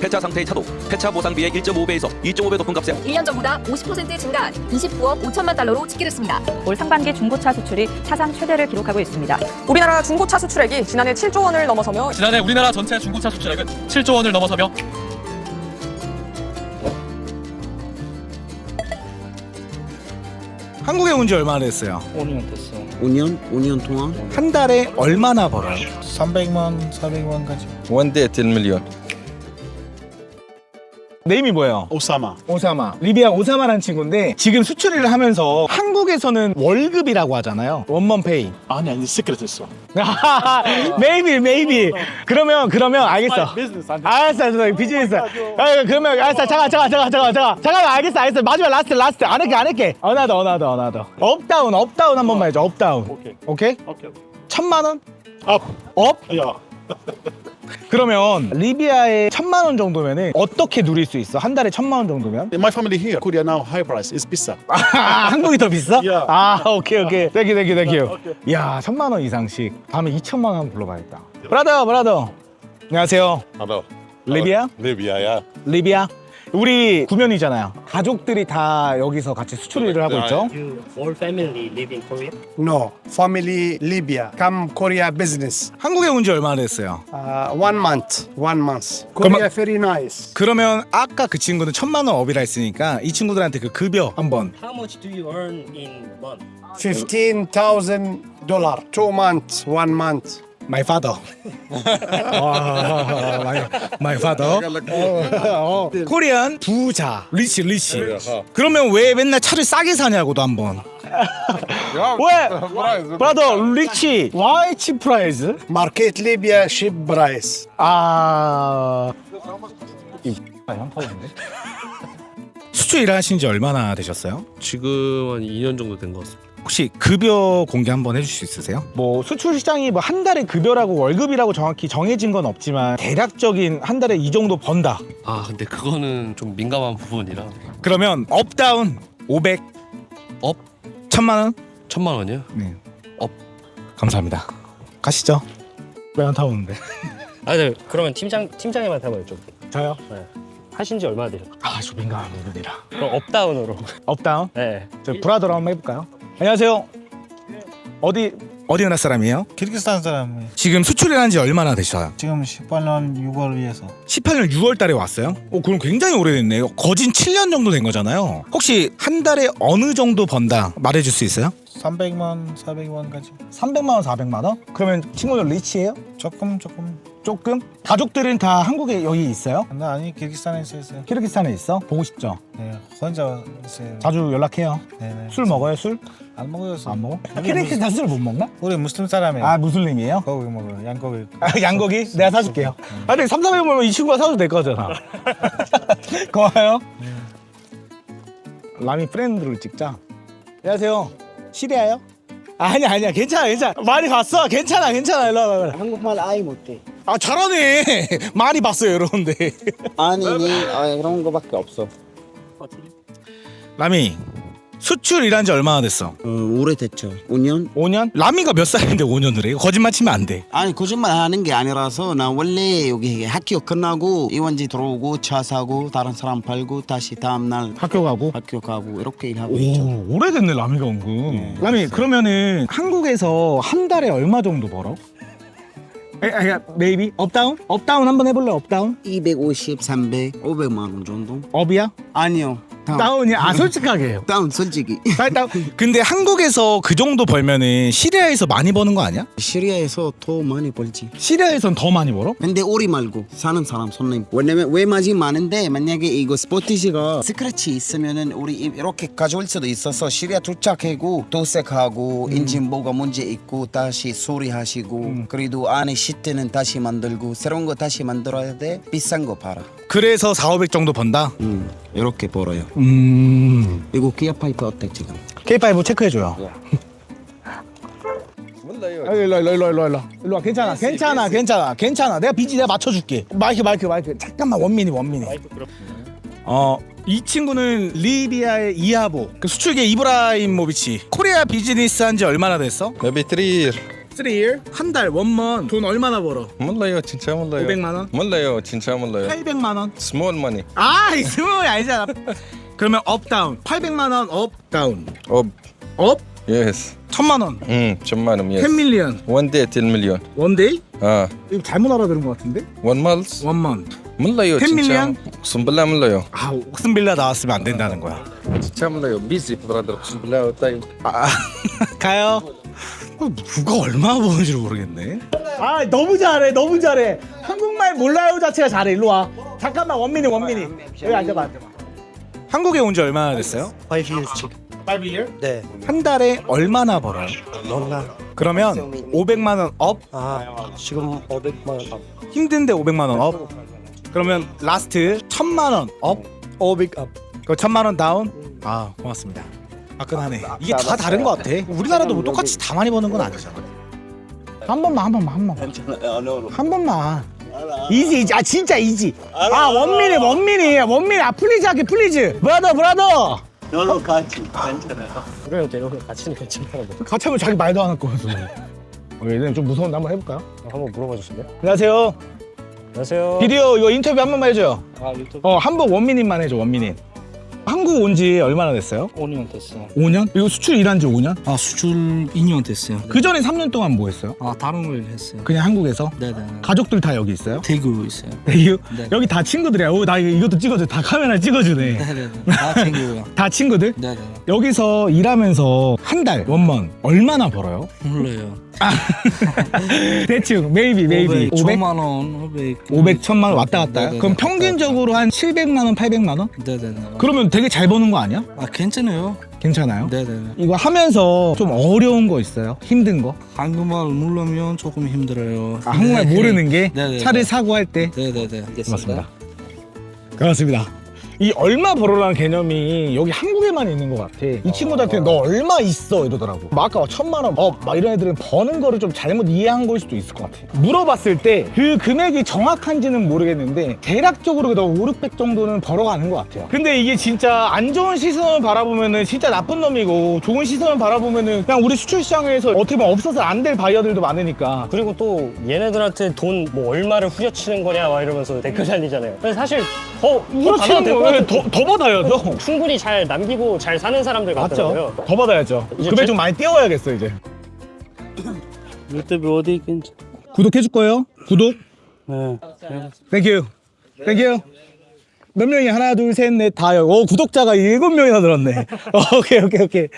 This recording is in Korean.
폐차 상태의 차도 폐차 보상비의 1.5배에서 2.5배 높은 값에 1년 전보다 50% 증가한 29억 5천만 달러로 집계됐습니다. 올 상반기 중고차 수출이 사상 최대를 기록하고 있습니다. 우리나라 중고차 수출액이 지난해 7조 원을 넘어서며 지난해 우리나라 전체 중고차 수출액은 7조 원을 넘어서며 한국에 온 지 얼마나 됐어요? 5년? 5년 동안? 한 달에 얼마나 벌어요? 300만, 400만까지. One day 10 million. 네임이 뭐예요? 오사마. 오사마. 리비아 오사마라는 친구인데 지금 수출 일을 하면서 한국에서는 월급이라고 하잖아요. 원먼 페이. 아니 아니 시크릿 있어. 메이비 메이비. 그러면 그러면 알겠어. 비즈니스 안 돼. 알았어, 알았어. 비즈니스. 아, 그러면 알았어. 잠깐, 잠깐, 잠깐, 잠깐, 잠깐. 잠깐, 알겠어, 알겠어. 마지막 라스트, 라스트. 안 할게, 안 할게. 어나더, 어나더, 어나더. 업다운, 업다운 한 번만 해줘. 업다운. 오케이. 오케이? 오케이. 천만 원? 업. 업? 야. 그러면 리비아에 천만 원 정도면은 어떻게 누릴 수 있어? 한 달에 천만 원 정도면? My family here, Korea now high price is 비싸. 아, 한국이 더 비싸? Yeah. 아, 오케이, 오케이. 땡큐, 땡큐, 땡큐. 야, 천만 원 이상씩. 다음에 이천만 원 불러봐야겠다. 브라더, 브라더. 안녕하세요. Hello. 리비아? Libya, yeah. 리비아? 우리 구면이잖아요. 가족들이 다 여기서 같이 수출 일을 하고 있죠. You all family live in Korea? No, family Libya. Come Korea business. 한국에 온 지 얼마나 됐어요? Uh, one month. One month. 그럼- Korea very nice. 그러면 아까 그 친구는 천만 원 업이라 했으니까 이 친구들한테 그 급여 한번 How much do you earn in month? Fifteen thousand dollar. Two months. One month. My father. 와, my, my father. 어, 코리안 부자, 리치, 리치. 그러면 왜 맨날 차를 싸게 사냐고도 한번. 왜? 브라더, 리치, why cheap price? Market Libya cheap price. 아, 이 현타인데. 수출 일하신 지 얼마나 되셨어요? 지금 한 2년 정도 된 것 같습니다. 혹시 급여 공개 한번 해줄 수 있으세요? 뭐 수출 시장이 뭐 한 달에 급여라고 월급이라고 정확히 정해진 건 없지만 대략적인 한 달에 이 정도 번다. 아 근데 그거는 좀 민감한 부분이라 그러면 업다운 500 업 천만 원? 천만 원이요? 네. 업. 감사합니다. 가시죠. 왜 안 타오는데? 아, 네. 그러면 팀장 팀장님한테 한번 여쭤볼게요. 저요? 하신 지 얼마나 되셨죠? 아, 저 민감한 부분이라. 그럼 업다운으로. 업다운? 네. 저 브라더로 한번 해볼까요? 안녕하세요. 어디 어디 나라 사람이에요? 키르기스탄 사람. 지금 수출 일한 지 얼마나 되셔요? 지금 18년 6월 위에서 18년 6월 달에 왔어요? 오, 그럼 굉장히 오래됐네요. 거진 7년 정도 된 거잖아요. 혹시 한 달에 어느 정도 번다 말해 줄 수 있어요? 300만, 400만까지. 300만 원, 400만 원? 그러면 친구들 리치예요? 조금 조금. 조금? 가족들은 다 한국에 여기 있어요? 나 아니 키르기스탄에 있어요. 키르기스탄에 있어? 보고 싶죠? 네, 혼자 있어요. 자주 연락해요. 네네. 술 먹어요, 술? 안 먹어요. 술. 안 먹어? 키르기스탄 술 못 먹나? 우리 무슬림 사람이에요. 아, 무슬림이에요? 고기 먹어요. 양고기. 아, 양고기? 내가 사줄게요. 아, 근데 3, 400 먹으면 이 친구가 사도 될 거잖아. 고마워요. 라미 프렌드를 찍자. 안녕하세요. 시리아요? 아니 아니야 괜찮아 괜찮아 많이 봤어 괜찮아 괜찮아 일로 와봐 한국말 아예 못해. 아 잘하네 많이 봤어요 여러분들 아니, 아, 그런 거밖에 없어. 라미 수출 일한 지 얼마나 됐어? 어, 오래됐죠. 5년? 5년? 라미가 몇 살인데 5년을 해? 거짓말 치면 안 돼 아니 거짓말 하는 게 아니라서 나 원래 여기 학교 끝나고 이원지 들어오고 차 사고 다른 사람 팔고 다시 다음 날 학교 가고 학교 가고 이렇게 일하고 있죠. 오 오래됐네 라미가 은근 라미 그러면 한국에서 한 달에 얼마 정도 벌어? 에, 에, 메이비 업다운? 업다운 한번 해볼래 업다운? 250, 300, 500만 원 정도? 업이야? 아니요. 다운. 다운이야? 아 솔직하게 다운 솔직히. 다운 근데 한국에서 그 정도 벌면은 시리아에서 많이 버는 거 아니야? 시리아에서 더 많이 벌지. 시리아에선 더 많이 벌어? 근데 오리 말고 사는 사람 손님 왜냐면 외맞이 많은데 만약에 이거 스포티지가 스크래치 있으면은 우리 이렇게 가져올 수도 있어서 시리아 도착하고 도색하고 인진 뭐가 문제 있고 다시 수리하시고 그래도 안에 시트는 다시 만들고 새로운 거 다시 만들어야 돼 비싼 거 팔아 그래서 4, 500 정도 번다? 음 이렇게 벌어요. 음. 이거 기아 파이프 어때 지금? K5 체크해줘요. 일로 일로 일로 일로 일로 일로 일로 와 괜찮아 괜찮아 괜찮아 괜찮아. 내가 비지 내가 맞춰줄게. 마이크 마이크 마이크. 잠깐만 원미니 원미니 어이 친구는 리비아의 이하보 그 수출계 이브라임모비치. 코리아 비즈니스 한 지 얼마나 됐어? Maybe 3 years. 3 year 한 달 원먼 돈 얼마나 벌어? 몰라요 진짜 몰라요. 500만 원? 몰라요 진짜 몰라요. 800만 원? small money. 아, 이 스몰이 아니잖아. 그러면 업 다운 800만 원업 다운 업업 yes. 천만 원. 음 천만 원10 yes. 밀리언 one day 10 million. 원데이? 아. 이거 잘못 알아들은 것 같은데? month? 원먼 몰라요 10 진짜. million? 숨불라 몰라요. 아 옥슨빌라 나왔으면 안 된다는 거야. 진짜 몰라요. busy brother 숨불라 time 아, 가요. 어, 누가 얼마나 버는지 모르겠네 아 너무 잘해 너무 잘해 한국말 몰라요 자체가 잘해 일로 와 잠깐만 원민이 원민이 여기 앉아봐 앉아봐 한국에 온 지 얼마나 됐어요? 5 years 지금 5 year? 네 한 달에 얼마나 벌어요? 몰라 그러면 500만 원 업? 아 지금 500만 원 힘든데 500만 원 업? 그러면 라스트 1000만 원 업? 500 업. 그 1000만 원 다운? 아 고맙습니다 화끈하네. 이게 다 다른 것 같아. 우리나라도 뭐 똑같이 다 많이 버는 건 아니잖아. 한 번만 한 번만 한 번만. 한 번만. 이지 이지. 아 진짜 이지. 아. 원민이 원민이. 원민이. 아 플리즈 할게 플리즈 브라더 브라더 그래요 내가 같이는 괜찮다고 같이 하면 자기 말도 안 할 거면서 어, 얘는 좀 무서운데 한번 해볼까요? 한번 물어봐 주실래요? 안녕하세요. 안녕하세요. 비디오 이거 인터뷰 한 번만 해줘요. 아 유튜브 어 한 번 원민님만 해줘 원민님 한국 온 지 얼마나 됐어요? 5년 됐어요 5년? 이거 수출 일한 지 5년? 아 수출 2년 됐어요 그 전에 3년 동안 뭐 했어요? 아 다른 걸 했어요 그냥 한국에서? 네네 가족들 다 여기 있어요? 대구 있어요 대유? 네. 여기 다 친구들이야. 오, 나 이거- 이것도 찍어줘. 다 카메라 찍어주네. 네네네 다 챙겨요 다 친구들? 네네 여기서 일하면서 한 달 원먼 얼마나 벌어요? 몰라요 대충 메이비 메이비 500? 500만 원 500 500 천만 원 왔다 갔다. 네네네. 그럼 평균적으로 한 700만 원, 800만 원? 네네네 그러면 되게 잘 버는 거 아니야? 아 괜찮아요 괜찮아요? 네네네 이거 하면서 좀 어려운 거 있어요? 힘든 거? 한국말 모르면 조금 힘들어요 아, 한국말 모르는 게 네네네. 차를 사고 할 때? 네네네 고맙습니다. 고맙습니다. 이 얼마 벌어라는 개념이 여기 한국에만 있는 것 같아. 이 친구들한테 너 얼마 있어 이러더라고. 막 아까 천만 원, 어, 막 이런 애들은 버는 거를 좀 잘못 이해한 걸 수도 있을 것 같아. 물어봤을 때 그 금액이 정확한지는 모르겠는데 대략적으로 그래도 5, 600 정도는 벌어가는 것 같아요. 근데 이게 진짜 안 좋은 시선을 바라보면은 진짜 나쁜 놈이고 좋은 시선을 바라보면은 그냥 우리 수출 시장에서 어떻게 보면 없어서 안 될 바이어들도 많으니까. 그리고 또 얘네들한테 돈 뭐 얼마를 후려치는 거냐 막 이러면서 댓글 달리잖아요. 그래서 사실 더, 더 받아도 그렇지는 될것 거 같아요. 더, 더 받아야죠. 충분히 잘 남기고 잘 사는 사람들 같더라고요. 맞죠? 더 받아야죠. 이제 금액 제- 좀 많이 띄워야겠어 이제. 유튜브 어디 있긴지. 구독해줄 거예요? 구독. 네. 땡큐. 땡큐. 몇 명이 하나 둘 셋 넷 다요. 오 구독자가 일곱 명이나 늘었네. 어, 오케이 오케이 오케이.